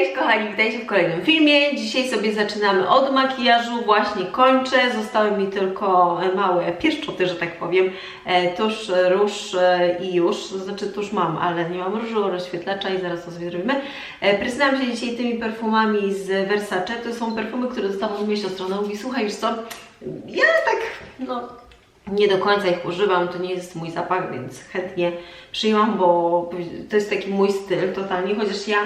Cześć kochani, witajcie w kolejnym filmie. Dzisiaj sobie zaczynamy od makijażu, właśnie kończę. Zostały mi tylko małe pieszczoty, że tak powiem. E, Tusz, róż e, i już. To znaczy tusz mam, ale nie mam różu, rozświetlacza i zaraz to sobie zrobimy. E, Prezentuję się dzisiaj tymi perfumami z Versace. To są perfumy, które dostałam od mojej siostry. Ona mówi, słuchaj, wiesz co, ja tak, no nie do końca ich używam, to nie jest mój zapach, więc chętnie przyjęłam, bo to jest taki mój styl totalnie, chociaż ja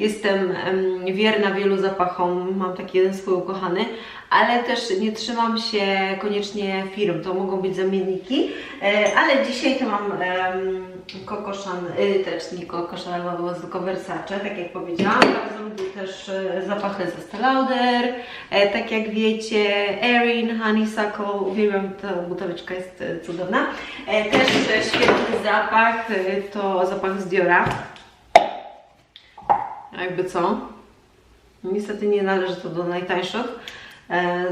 jestem em, wierna wielu zapachom, mam taki jeden swój ukochany, ale też nie trzymam się koniecznie firm, to mogą być zamienniki, e, ale dzisiaj to mam Coco Chanel, też nie Coco Chanel, bo tylko Versace, tak jak powiedziałam, bardzo lubię też e, zapachy ze Estée Lauder, e, tak jak wiecie, Erin, Honeysuckle, uwielbiam, ta buteleczka jest e, cudowna. E, Też świetny zapach, to zapach z Diora. Jakby co? Niestety nie należy to do najtańszych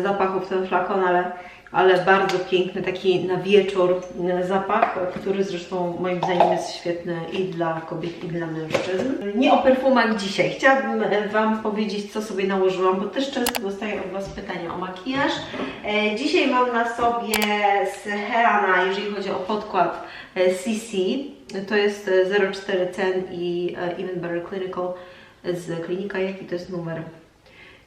zapachów ten flakon, ale, ale bardzo piękny, taki na wieczór e, zapach, który zresztą moim zdaniem jest świetny i dla kobiet, i dla mężczyzn. Nie o perfumach dzisiaj. Chciałabym e, Wam powiedzieć, co sobie nałożyłam, bo też często dostaję od Was pytania o makijaż. E, Dzisiaj mam na sobie z Heana, jeżeli chodzi o podkład e, CC. To jest e, 04 Cen i e, Even Better Clinical z klinika. Jaki to jest numer?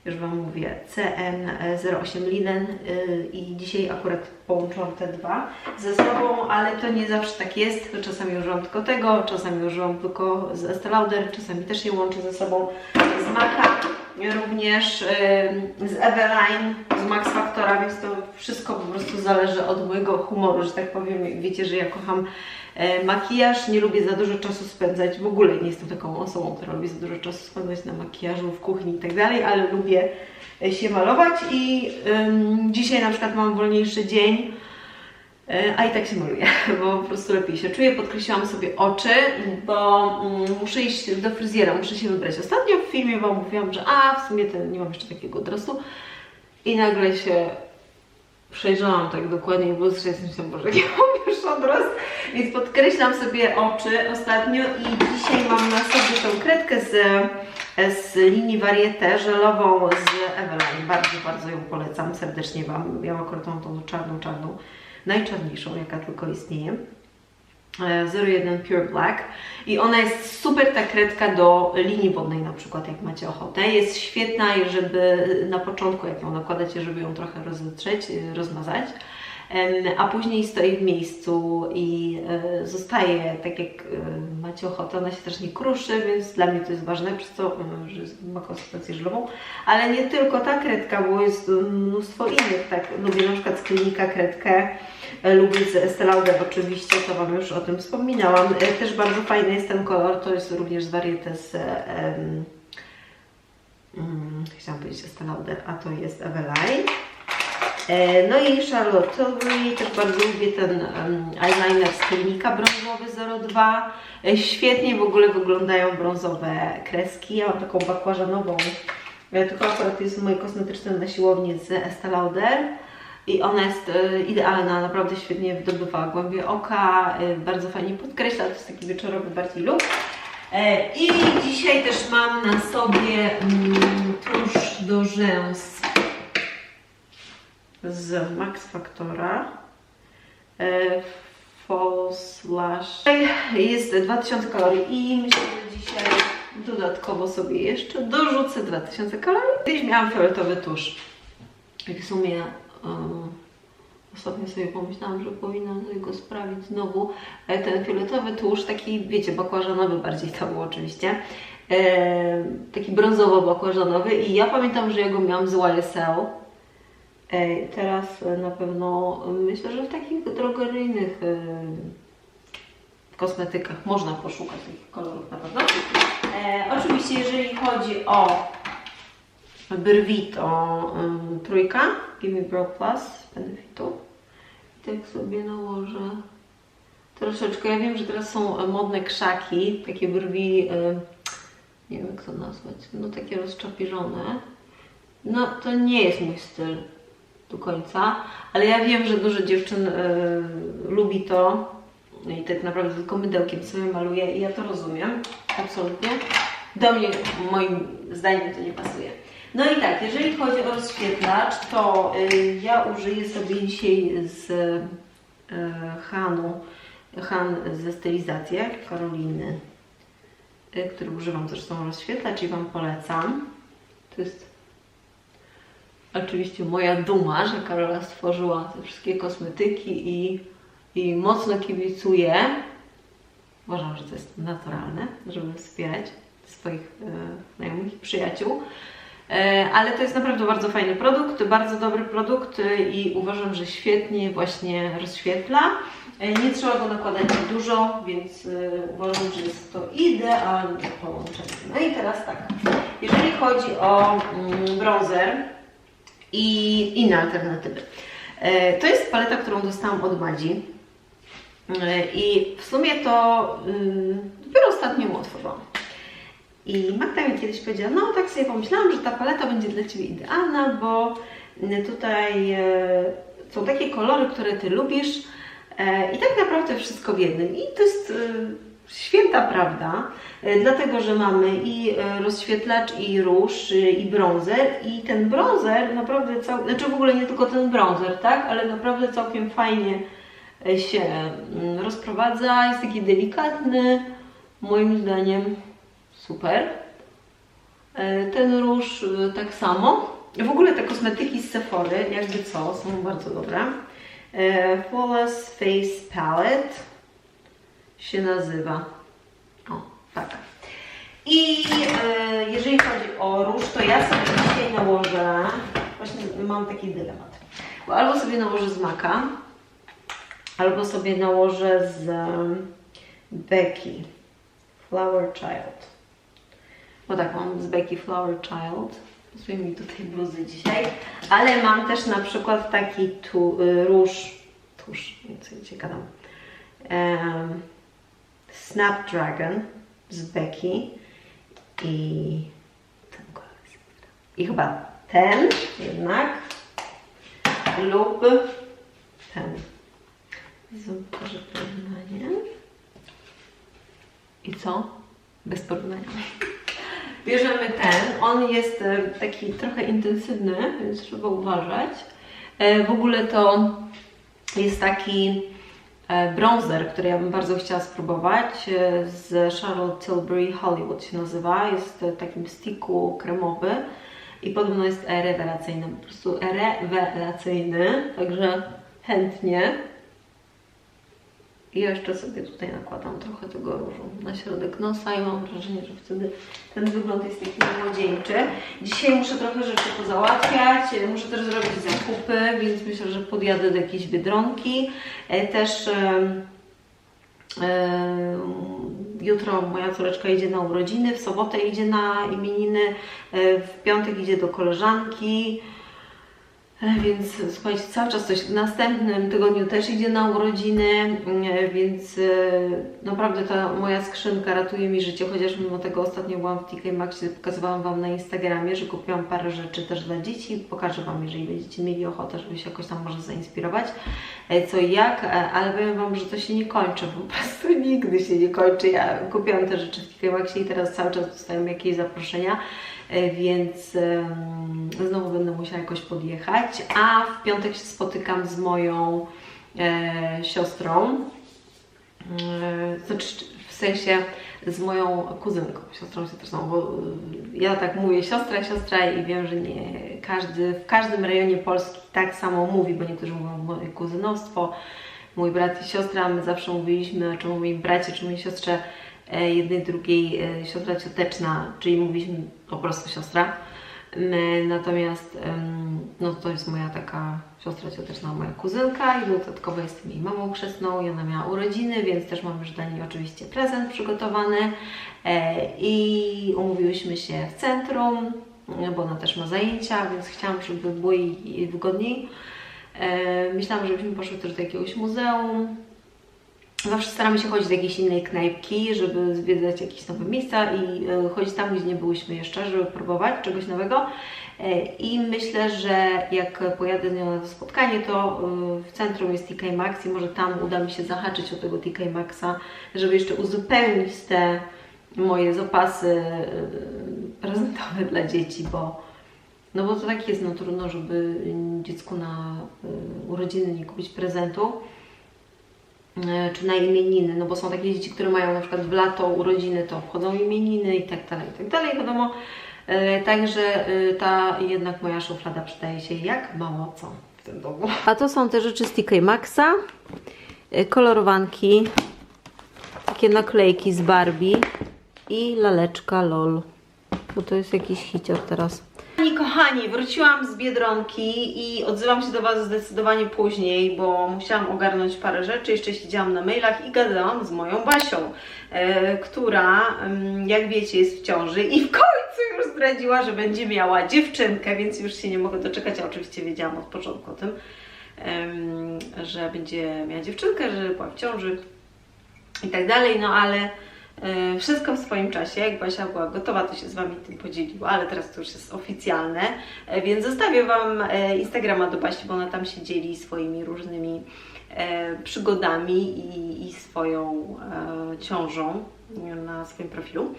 Już Wam mówię, CN08 Linen y, i dzisiaj akurat połączyłam te dwa ze sobą, ale to nie zawsze tak jest. Czasami używam tylko tego, czasami używam tylko z Estée Lauder, czasami też je łączę ze sobą z Maca, również y, z Eveline, z Max Factora, więc to wszystko po prostu zależy od mojego humoru, że tak powiem. Wiecie, że ja kocham makijaż, nie lubię za dużo czasu spędzać, w ogóle nie jestem taką osobą, która lubi za dużo czasu spędzać na makijażu, w kuchni i tak dalej, ale lubię e, się malować i dzisiaj na przykład mam wolniejszy dzień, e, a i tak się maluję, bo po prostu lepiej się czuję. Podkreśliłam sobie oczy, bo mm, muszę iść do fryzjera, muszę się wybrać. Ostatnio w filmie Wam mówiłam, że a, w sumie ten, nie mam jeszcze takiego odrostu i nagle się przejrzałam tak dokładnie, bo zresztą myślałam, Boże, nie mam już więc podkreślam sobie oczy ostatnio i dzisiaj mam na sobie tą kredkę z, z linii Varieté żelową z Eveline. Bardzo, bardzo ją polecam serdecznie Wam. Ja akurat mam tą czarną, czarną, najczarniejszą, jaka tylko istnieje. E, 01 Pure Black i ona jest super ta kredka do linii wodnej na przykład jak macie ochotę. Jest świetna, żeby na początku jak ją nakładacie, żeby ją trochę rozetrzeć, e, rozmazać, a później stoi w miejscu i e, zostaje tak jak e, macie ochotę. Ona się też nie kruszy, więc dla mnie to jest ważne, przez to, e, że ma konsystencję żelową. Ale nie tylko ta kredka, bo jest mnóstwo innych. Tak, lubię na przykład z klinika kredkę. Lubię z Estée Lauder oczywiście, to Wam już o tym wspominałam. Też bardzo fajny jest ten kolor, to jest również z em, mm, chciałam powiedzieć Estée Lauder, a to jest Eveline. E, No i Charlotte Tilbury, też bardzo lubię ten eyeliner z klinika brązowy 02. E, Świetnie w ogóle wyglądają brązowe kreski. Ja mam taką bakłażanową, e, tylko akurat jest w mojej kosmetycznej na siłowni z Estée Lauder. I ona jest idealna, naprawdę świetnie wydobywa głębię oka, bardzo fajnie podkreśla, to jest taki wieczorowy bardziej look. I dzisiaj też mam na sobie mm, tusz do rzęs z Max Factora. E, False Lash. Jest 2000 kalorii i myślę, że dzisiaj dodatkowo sobie jeszcze dorzucę 2000 kalorii. Kiedyś miałam fioletowy tusz. I w sumie e, ostatnio sobie pomyślałam, że powinnam sobie go sprawić znowu. Ten fioletowy tusz, taki wiecie, bakłażanowy bardziej to był oczywiście. E, taki brązowo-bakłażanowy i ja pamiętam, że ja go miałam z YSL. E, Teraz e, na pewno e, myślę, że w takich drogeryjnych e, kosmetykach można poszukać takich kolorów na pewno. E, oczywiście jeżeli chodzi o brwi, to ym, trójka, Give Me Brow Plus z Benefitu. I tak sobie nałożę troszeczkę. Ja wiem, że teraz są e, modne krzaki, takie brwi, e, nie wiem jak to nazwać, no takie rozczapiżone. No to nie jest mój styl do końca, ale ja wiem, że dużo dziewczyn y, lubi to i tak naprawdę tylko mydełkiem sobie maluję i ja to rozumiem, absolutnie. do mnie moim zdaniem to nie pasuje. No i tak, jeżeli chodzi o rozświetlacz, to y, ja użyję sobie dzisiaj z y, Hanu, Han ze stylizacji Karoliny, y, który używam zresztą rozświetlacz i Wam polecam. To jest oczywiście moja duma, że Karola stworzyła te wszystkie kosmetyki i, i mocno kibicuję. Uważam, że to jest naturalne, żeby wspierać swoich e, znajomych i przyjaciół. E, ale to jest naprawdę bardzo fajny produkt, bardzo dobry produkt i uważam, że świetnie właśnie rozświetla. E, Nie trzeba go nakładać dużo, więc e, uważam, że jest to idealne połączenie. No i teraz tak, jeżeli chodzi o mm, bronzer i inne alternatywy. E, To jest paleta, którą dostałam od Madzi. E, I w sumie to ym, dopiero ostatnio ją otworzyłam. I Magda mi kiedyś powiedziała, no tak sobie pomyślałam, że ta paleta będzie dla Ciebie idealna, bo y, tutaj e, są takie kolory, które Ty lubisz i tak naprawdę wszystko w jednym. I to jest święta prawda, e, dlatego że mamy i e, rozświetlacz, i róż, e, i bronzer. I ten bronzer naprawdę, cał... znaczy w ogóle nie tylko ten bronzer, tak, ale naprawdę całkiem fajnie się mm, rozprowadza, jest taki delikatny, moim zdaniem super. Ten róż tak samo. W ogóle te kosmetyki z Sephory, jakby co, są bardzo dobre. Flawless Face Palette się nazywa. O, tak. I e, jeżeli chodzi o róż, to ja sobie dzisiaj nałożę, właśnie mam taki dylemat, bo albo sobie nałożę z Maka, albo sobie nałożę z em, Becky Flower Child. Bo tak, mam z Becky Flower Child. Pasuje mi tej bluzy dzisiaj. Ale mam też na przykład taki tu, y, róż, tuż, nie co gdzie gadam, em, Snapdragon z Becky i ten kolor I chyba ten jednak lub ten. Zobaczę porównanie. I co? Bez porównania. Bierzemy ten. On jest e, taki trochę intensywny, więc trzeba uważać. E, W ogóle to jest taki bronzer, który ja bym bardzo chciała spróbować. e, Z Charlotte Tilbury Hollywood się nazywa. Jest e, w takim sticku kremowy i podobno jest e, rewelacyjny. Po prostu rewelacyjny. Także chętnie. I jeszcze sobie tutaj nakładam trochę tego różu na środek nosa i mam wrażenie, że wtedy ten wygląd jest taki młodzieńczy. Dzisiaj muszę trochę rzeczy pozałatwiać, muszę też zrobić zakupy, więc myślę, że podjadę do jakiejś Biedronki. E, Też em, jutro moja córeczka idzie na urodziny, w sobotę idzie na imieniny, e, w piątek idzie do koleżanki. E, Więc słuchajcie, cały czas coś. W następnym tygodniu też idzie na urodziny, e, więc e, naprawdę ta moja skrzynka ratuje mi życie, chociaż mimo tego ostatnio byłam w TK Maxie, pokazywałam Wam na Instagramie, że kupiłam parę rzeczy też dla dzieci. Pokażę Wam, jeżeli będziecie mieli ochotę, żeby się jakoś tam może zainspirować, co i jak, ale powiem Wam, że to się nie kończy, po prostu nigdy się nie kończy. Ja kupiłam te rzeczy w TK Maxie i teraz cały czas dostaję jakieś zaproszenia. E, więc znowu będę musiała jakoś podjechać. A w piątek się spotykam z moją e, siostrą, e, znaczy w sensie z moją kuzynką, siostrą siostrą, bo ja tak mówię siostra, siostra i wiem, że nie każdy, w każdym rejonie Polski tak samo mówi, bo niektórzy mówią kuzynostwo, mój brat i siostra, my zawsze mówiliśmy, czy mówię bracie, czy mówię siostrze, jednej, drugiej e, siostra cioteczna, czyli mówiliśmy po prostu siostra. Natomiast no to jest moja taka siostra cioteczna, moja kuzynka i dodatkowo jestem jej mamą chrzestną i ona miała urodziny, więc też mam już dla niej oczywiście prezent przygotowany e, i umówiłyśmy się w centrum, e, bo ona też ma zajęcia, więc chciałam, żeby było jej wygodniej. E, Myślałam, żebyśmy poszły też do jakiegoś muzeum, Zawsze staramy się chodzić do jakiejś innej knajpki, żeby zwiedzać jakieś nowe miejsca i e, chodzić tam, gdzie nie byłyśmy jeszcze, żeby próbować czegoś nowego. E, I myślę, że jak pojadę z nią na to spotkanie, to e, w centrum jest TK Maxx i może tam uda mi się zahaczyć o tego TK Maxa, żeby jeszcze uzupełnić te moje zapasy prezentowe dla dzieci, bo no bo to tak jest, no trudno, żeby dziecku na urodziny nie kupić prezentu czy na imieniny, no bo są takie dzieci, które mają na przykład w lato urodziny, to obchodzą imieniny i tak dalej, i tak dalej, wiadomo. Y, Także y, ta jednak moja szuflada przydaje się jak mało co w tym domu. A to są te rzeczy z TK Maxa, kolorowanki, takie naklejki z Barbie i laleczka LOL, bo to jest jakiś hicior teraz. Kochani, wróciłam z Biedronki i odzywam się do Was zdecydowanie później, bo musiałam ogarnąć parę rzeczy, jeszcze siedziałam na mailach i gadałam z moją Basią, e, która, jak wiecie, jest w ciąży i w końcu już zdradziła, że będzie miała dziewczynkę, więc już się nie mogę doczekać, a oczywiście wiedziałam od początku o tym, em, że będzie miała dziewczynkę, że była w ciąży i tak dalej, no ale e, wszystko w swoim czasie. Jak Basia była gotowa, to się z Wami tym podzieliła, ale teraz to już jest oficjalne, e, więc zostawię Wam e, Instagrama do Basi, bo ona tam się dzieli swoimi różnymi e, przygodami i, i swoją e, ciążą na swoim profilu.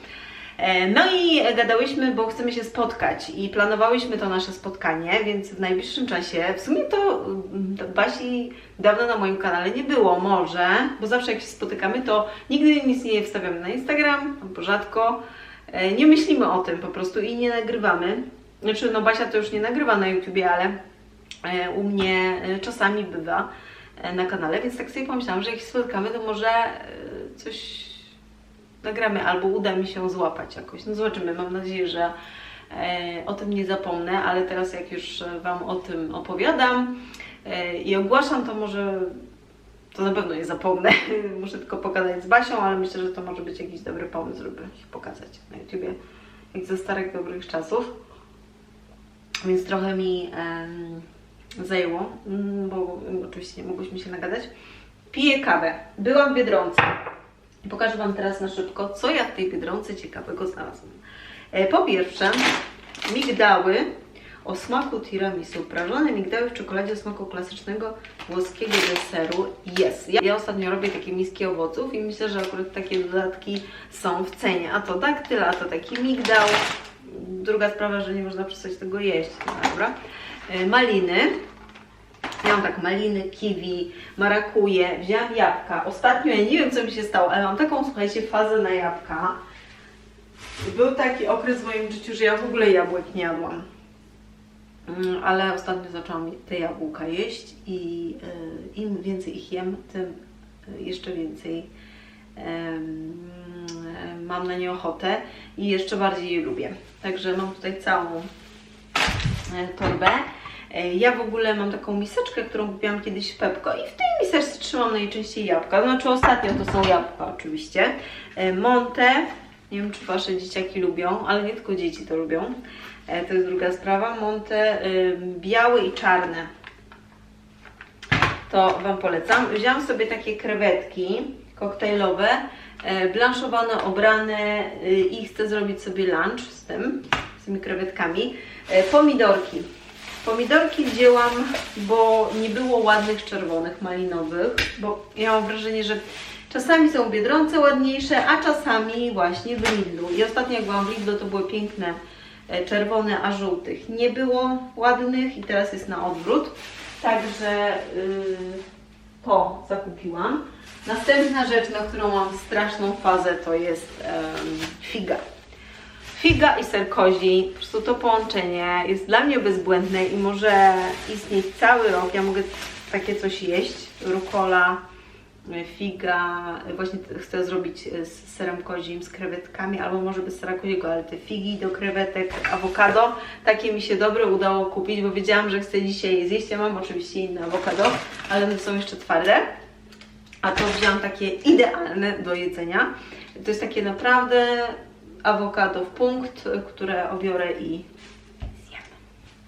E, No i gadałyśmy, bo chcemy się spotkać i planowałyśmy to nasze spotkanie, więc w najbliższym czasie, w sumie to mm, to Basi dawno na moim kanale nie było, może, bo zawsze jak się spotykamy, to nigdy nic nie wstawiamy na Instagram, albo rzadko, E, nie myślimy o tym po prostu i nie nagrywamy. Znaczy, no Basia to już nie nagrywa na YouTubie, ale e, u mnie czasami bywa na kanale, więc tak sobie pomyślałam, że jak się spotkamy, to może coś nagramy albo uda mi się złapać jakoś. No zobaczymy, mam nadzieję, że e, o tym nie zapomnę, ale teraz jak już e, Wam o tym opowiadam e, i ogłaszam, to może to na pewno nie zapomnę. Muszę tylko pogadać z Basią, ale myślę, że to może być jakiś dobry pomysł, żeby ich pokazać na YouTubie, jak ze starych, dobrych czasów. Więc trochę mi em, zajęło, mm, bo oczywiście nie mogłyśmy się nagadać. Piję kawę. Byłam w Biedronce. Pokażę Wam teraz na szybko, co ja w tej Biedronce ciekawego znalazłam. E, Po pierwsze, migdały o smaku tiramisu. Prażone migdały w czekoladzie o smaku klasycznego włoskiego deseru. Jest. Ja, ostatnio robię takie miski owoców i myślę, że akurat takie dodatki są w cenie. A to daktyl, a to taki migdał. Druga sprawa, że nie można przestać tego jeść. No dobra. E, Maliny. Ja mam tak maliny, kiwi, marakuje, wzięłam jabłka. Ostatnio, ja nie wiem co mi się stało, ale mam taką, słuchajcie, fazę na jabłka. Był taki okres w moim życiu, że ja w ogóle jabłek nie jadłam. Mm, Ale ostatnio zaczęłam te jabłka jeść i y, im więcej ich jem, tym y, jeszcze więcej em, mam na nie ochotę i jeszcze bardziej je lubię. Także mam tutaj całą e, torbę. E, Ja w ogóle mam taką miseczkę, którą kupiłam kiedyś w Pepko i w tej miseczce trzymam najczęściej jabłka. Znaczy ostatnio to są jabłka oczywiście. E, Monte, nie wiem czy Wasze dzieciaki lubią, ale nie tylko dzieci to lubią. E, To jest druga sprawa. Monte białe i czarne. To Wam polecam. Wziąłam sobie takie krewetki koktajlowe, blanszowane, obrane i chcę zrobić sobie lunch z tym, z tymi krewetkami. Pomidorki. Pomidorki wzięłam, bo nie było ładnych czerwonych, malinowych, bo ja mam wrażenie, że czasami są Biedronce ładniejsze, a czasami właśnie w Lidlu. I ostatnio jak byłam w Lidlu, to były piękne e, czerwone, a żółtych nie było ładnych i teraz jest na odwrót. Także yy, to zakupiłam. Następna rzecz, na którą mam straszną fazę, to jest em, figa. Figa i ser kozi, po prostu to połączenie jest dla mnie bezbłędne i może istnieć cały rok. Ja mogę takie coś jeść. Rukola, figa, właśnie chcę zrobić z serem kozim, z krewetkami, albo może bez sera koziego, ale te figi do krewetek, awokado, takie mi się dobre udało kupić, bo wiedziałam, że chcę dzisiaj je zjeść. Ja mam oczywiście inne awokado, ale one są jeszcze twarde. A to wzięłam takie idealne do jedzenia. To jest takie naprawdę awokado w punkt, które obiorę i zjem.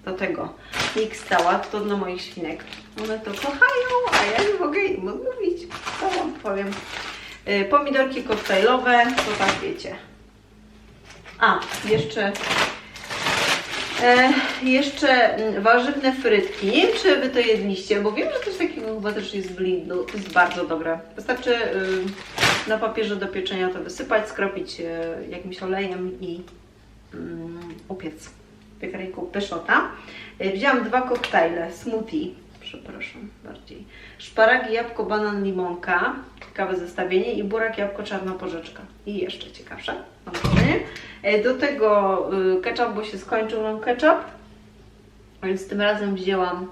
Do tego mix sałat, to dla moich świnek. One to kochają, a ja nie mogę im odmówić. Co wam powiem. Y, Pomidorki koktajlowe, to tak wiecie. A, jeszcze E, jeszcze mm, warzywne frytki. Czy Wy to jedliście, bo wiem, że coś takiego chyba też jest w Lidlu. To jest bardzo dobre. Wystarczy y, na papierze do pieczenia to wysypać, skropić e, jakimś olejem i mm, upiec w piekarniku pyszota. E, Wzięłam dwa koktajle, smoothie, przepraszam bardziej. Szparagi, jabłko, banan, limonka, ciekawe zestawienie i burak, jabłko, czarna porzeczka. I jeszcze ciekawsze. E, Do tego y, ketchup, bo się skończył nam ketchup, więc tym razem wzięłam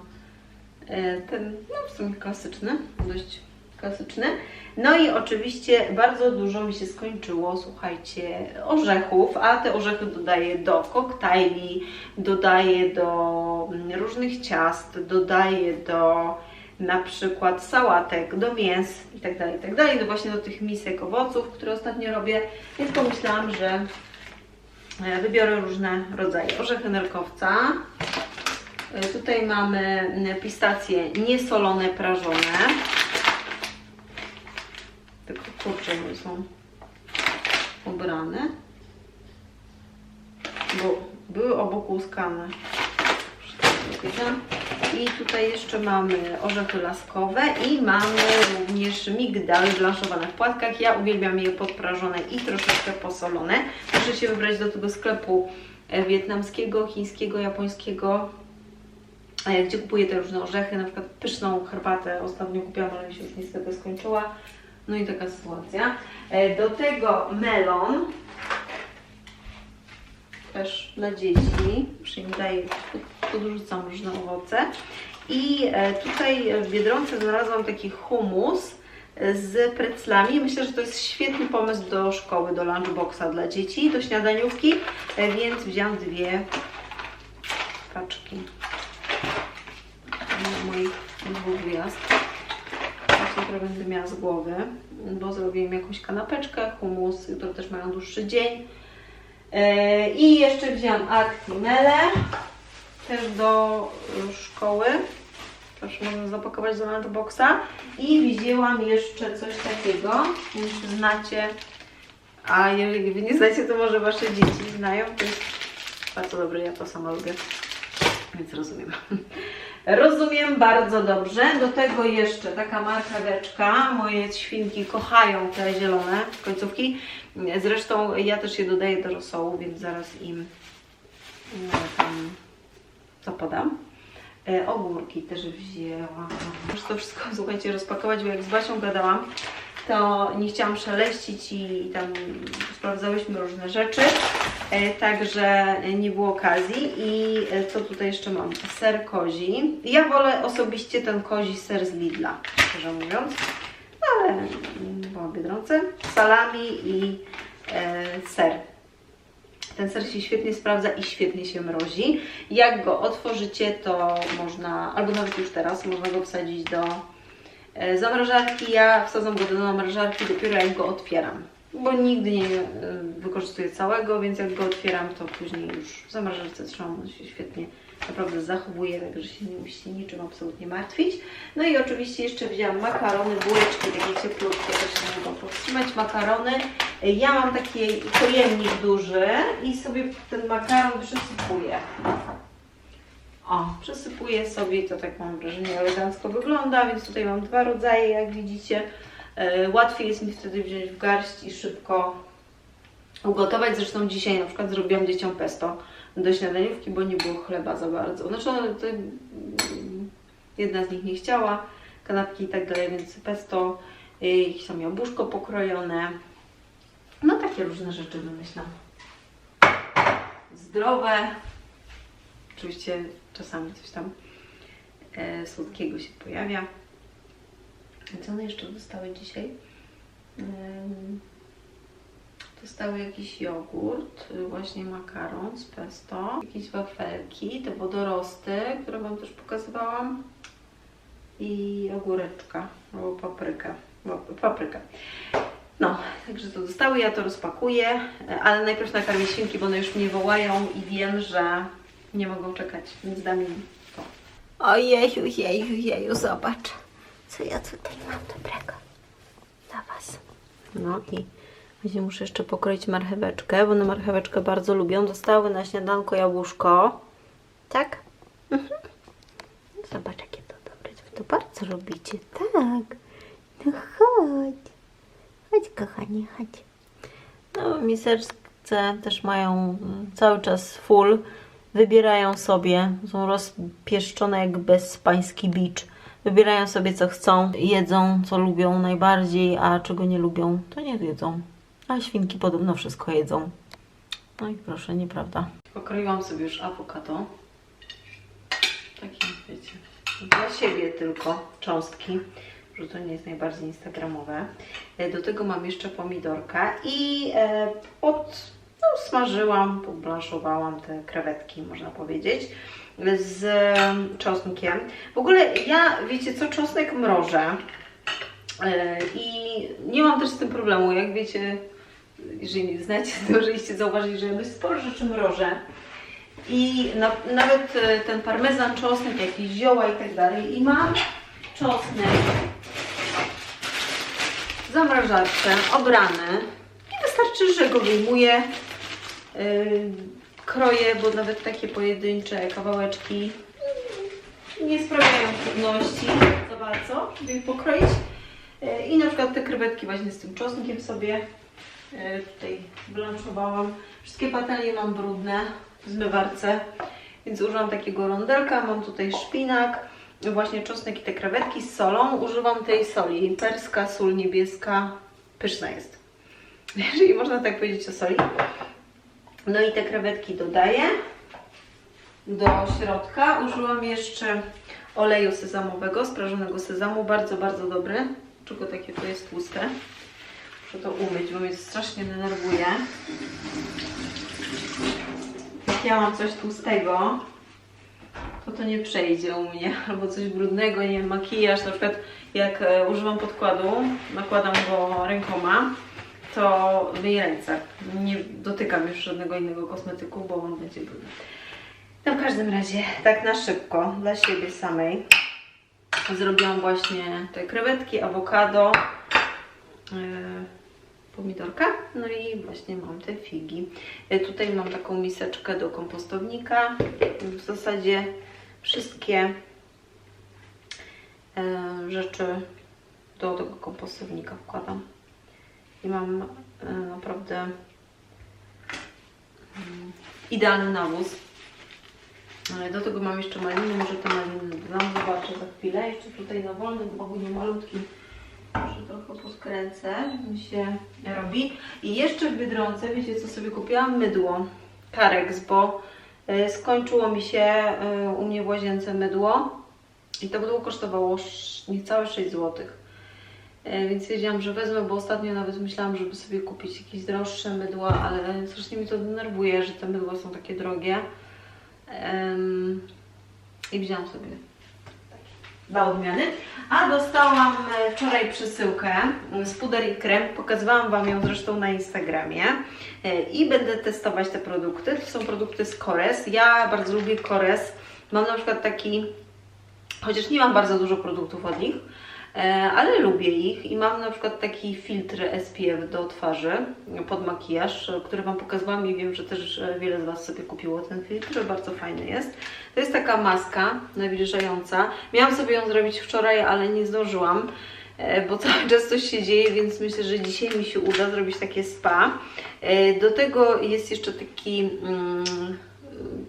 e, ten, no w sumie klasyczny, dość klasyczny. No i oczywiście bardzo dużo mi się skończyło, słuchajcie, orzechów, a te orzechy dodaję do koktajli, dodaję do mm, różnych ciast, dodaję do na przykład sałatek, do mięs i tak dalej, i tak do właśnie do tych misek owoców, które ostatnio robię, więc pomyślałam, że e, wybiorę różne rodzaje. Orzechy nerkowca, E, Tutaj mamy pistacje niesolone, prażone. Tylko kurczę, one są ubrane. Bo były obok łuskane. I tutaj jeszcze mamy orzechy laskowe i mamy również migdały blanszowane w płatkach. Ja uwielbiam je podprażone i troszeczkę posolone. Muszę się wybrać do tego sklepu e, wietnamskiego, chińskiego, japońskiego, e, gdzie kupuję te różne orzechy, na przykład pyszną herbatę ostatnio kupiłam, ale mi się już niestety skończyła. No i taka sytuacja. E, Do tego melon, też dla dzieci, już im daję, podrzucam różne owoce. I e, tutaj w Biedronce znalazłam taki humus e, z preclami. Myślę, że to jest świetny pomysł do szkoły, do lunchboxa dla dzieci, do śniadaniówki, e, więc wziąłam dwie paczki moich dwóch gwiazd. Trochę będę miała z głowy, bo zrobiłem jakąś kanapeczkę, humus, jutro też mają dłuższy dzień. I jeszcze wzięłam Actimele, też do e, szkoły. Też można zapakować do lunchboxa. I wzięłam jeszcze coś takiego, czy znacie, a jeżeli Wy nie znacie, to może Wasze dzieci znają. To jest bardzo dobre, ja to sama lubię, więc rozumiem. Rozumiem bardzo dobrze. Do tego jeszcze taka marcheweczka. Moje świnki kochają te zielone końcówki. Zresztą ja też je dodaję do rosołu, więc zaraz im no, tam to podam. E, ogórki też wzięłam. Muszę to wszystko, słuchajcie, rozpakować, bo jak z Basią gadałam, to nie chciałam szeleścić i tam sprawdzałyśmy różne rzeczy, e, także nie było okazji. I e, co tutaj jeszcze mam? Ser kozi. Ja wolę osobiście ten kozi ser z Lidla, szczerze mówiąc, ale mm, była w Biedronce. Salami i ser. Ten ser się świetnie sprawdza i świetnie się mrozi. Jak go otworzycie, to można, albo nawet już teraz, można go wsadzić do e, zamrażarki. Ja wsadzam go do zamrażarki dopiero jak go otwieram, bo nigdy nie e, wykorzystuję całego, więc jak go otwieram, to później już w zamrażarce trzymam, on się świetnie naprawdę zachowuje, także się nie musicie niczym absolutnie martwić. No i oczywiście jeszcze wzięłam makarony, bułeczki takie cieplutkie, też nie mogą powstrzymać. Makarony. Ja mam taki pojemnik duży i sobie ten makaron przesypuję. O, przesypuję sobie, to tak mam wrażenie elegancko wygląda, więc tutaj mam dwa rodzaje, jak widzicie. E, Łatwiej jest mi wtedy wziąć w garść i szybko ugotować. Zresztą dzisiaj na przykład zrobiłam dzieciom pesto do śniadaniówki, bo nie było chleba za bardzo. Znaczy, to, mm, jedna z nich nie chciała, kanapki i tak dalej, więc pesto, y, jakieś tam jabłuszko pokrojone. No takie różne rzeczy wymyślam. Zdrowe. Oczywiście czasami coś tam e, słodkiego się pojawia. Co one jeszcze dostały dzisiaj? Ym, Dostały jakiś jogurt, y, właśnie makaron z pesto, jakieś wafelki, te wodorosty, które Wam też pokazywałam i ogóreczka albo papryka. papryka. No, także to dostały, ja to rozpakuję, e, ale najpierw nakarmię świnki, bo one już mnie wołają i wiem, że nie mogą czekać, więc dam im to. Ojeju, jeju, jeju, zobacz, co ja tutaj mam dobrego dla Was. No i właśnie muszę jeszcze pokroić marcheweczkę, bo one marcheweczkę bardzo lubią. Dostały na śniadanko jabłuszko. Tak? Mhm. Zobacz, jakie to dobre. Wy to bardzo robicie. Tak. No chodź. Chodź, kochanie, chodź. No, miseczce też mają mm, cały czas full. Wybierają sobie, są rozpieszczone jak bezpański bicz. Wybierają sobie co chcą, jedzą co lubią najbardziej, a czego nie lubią, to nie jedzą. A świnki podobno wszystko jedzą. No i proszę, nieprawda. Pokroiłam sobie już awokado. Takie, wiecie, dla siebie tylko cząstki, że to nie jest najbardziej instagramowe. E, Do tego mam jeszcze pomidorka i e, pod, no, smażyłam, poblanszowałam te krewetki, można powiedzieć, z czosnkiem. W ogóle ja, wiecie co, czosnek mrożę. E, I nie mam też z tym problemu, jak wiecie, jeżeli mnie znacie, to możecie zauważyć, że ja dość sporo rzeczy mrożę. I na, nawet e, ten parmezan, czosnek, jakieś zioła i tak dalej. I mam czosnek zamrażarce, obrany. I wystarczy, że go wyjmuję, yy, kroję, bo nawet takie pojedyncze kawałeczki nie sprawiają trudności za bardzo, żeby pokroić. Yy, I na przykład te krewetki właśnie z tym czosnkiem sobie tutaj blanszowałam. Wszystkie patelnie mam brudne w zmywarce, więc używam takiego rondelka. Mam tutaj szpinak, właśnie czosnek i te krewetki z solą. Używam tej soli, perska, sól niebieska, pyszna jest. Jeżeli można tak powiedzieć o soli. No i te krewetki dodaję do środka. Użyłam jeszcze oleju sezamowego, sprażonego sezamu, bardzo, bardzo dobry. Czego takie to jest tłuste? Muszę to umyć, bo mnie strasznie denerwuje. Jak ja mam coś tłustego, to to nie przejdzie u mnie. Albo coś brudnego, nie wiem, makijaż, na przykład jak e, używam podkładu, nakładam go rękoma, to myję ręce. Nie dotykam już żadnego innego kosmetyku, bo on będzie brudny. No w każdym razie, tak na szybko, dla siebie samej, zrobiłam właśnie te krewetki, awokado, yy, pomidorka, no i właśnie mam te figi. Yy, tutaj mam taką miseczkę do kompostownika. W zasadzie wszystkie yy, rzeczy do tego kompostownika wkładam. I mam yy, naprawdę mm, idealny nawóz. Ale do tego mam jeszcze maliny, może te maliny dodam, zobaczę za chwilę. Jeszcze tutaj na wolnym ogniu malutkim może trochę poskręcę, mi się robi. I jeszcze w Biedronce, wiecie co sobie kupiłam? Mydło, Karex, bo y, skończyło mi się y, u mnie w łazience mydło i to mydło kosztowało sz- niecałe 6 zł. Y, Więc wiedziałam, że wezmę, bo ostatnio nawet myślałam, żeby sobie kupić jakieś droższe mydła, ale strasznie mi to denerwuje, że te mydła są takie drogie. I wzięłam sobie dwa odmiany. A dostałam e, wczoraj przesyłkę z puder i krem. Pokazywałam Wam ją zresztą na Instagramie. E, I będę testować te produkty. To są produkty z Kores. Ja bardzo lubię Kores. Mam na przykład taki, chociaż nie mam bardzo dużo produktów od nich, ale lubię ich i mam na przykład taki filtr SPF do twarzy pod makijaż, e, który Wam pokazywałam i wiem, że też e, wiele z Was sobie kupiło ten filtr, bardzo fajny jest. To jest taka maska nawilżająca. Miałam sobie ją zrobić wczoraj, ale nie zdążyłam, e, bo cały czas coś się dzieje, więc myślę, że dzisiaj mi się uda zrobić takie spa. E, Do tego jest jeszcze taki mm,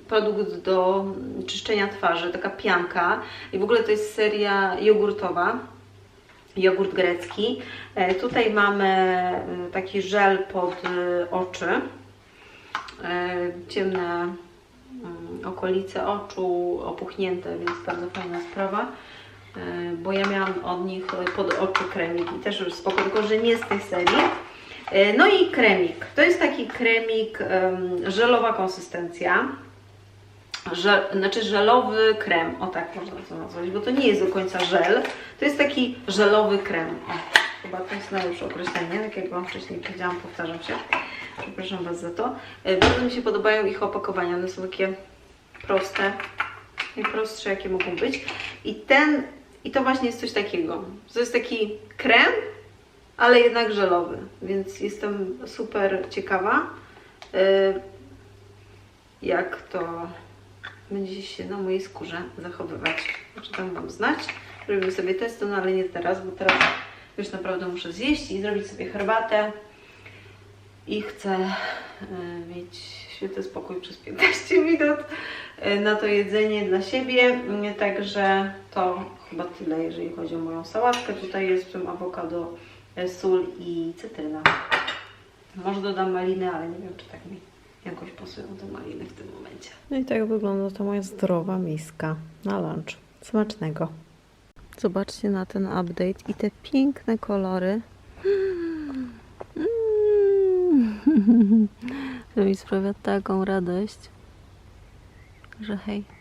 produkt do czyszczenia twarzy, taka pianka i w ogóle to jest seria jogurtowa jogurt grecki. E, Tutaj mamy e, taki żel pod e, oczy, ciemne mm, okolice oczu, opuchnięte, więc bardzo fajna sprawa. Bo ja miałam od nich pod oczy kremik i też już spoko, tylko że nie z tej serii. No i kremik. To jest taki kremik, em, żelowa konsystencja. Żel, znaczy żelowy krem, o tak można to nazwać, bo to nie jest do końca żel, to jest taki żelowy krem. O, chyba to jest na już określenie, tak jak Wam wcześniej powiedziałam, powtarzam się. Przepraszam Was za to. E, Bardzo mi się podobają ich opakowania, one są takie proste, najprostsze jakie mogą być. I ten, i to właśnie jest coś takiego. To jest taki krem, ale jednak żelowy, więc jestem super ciekawa, e, jak to będzie się na mojej skórze zachowywać. Znaczy dam Wam znać. Robimy sobie testy, no ale nie teraz, bo teraz Już naprawdę muszę zjeść i zrobić sobie herbatę. I chcę e, mieć świetny spokój przez 15 minut e, na to jedzenie dla siebie. Mm, Także to chyba tyle, jeżeli chodzi o moją sałatkę. Tutaj jest w tym awokado, e, sól i cytryna. Może dodam maliny, ale nie wiem, czy tak mi jakoś pasują te maliny w tym momencie. No i tak wygląda to moja zdrowa miska na lunch. Smacznego. Zobaczcie na ten update i te piękne kolory. To mi sprawia taką radość, że hej.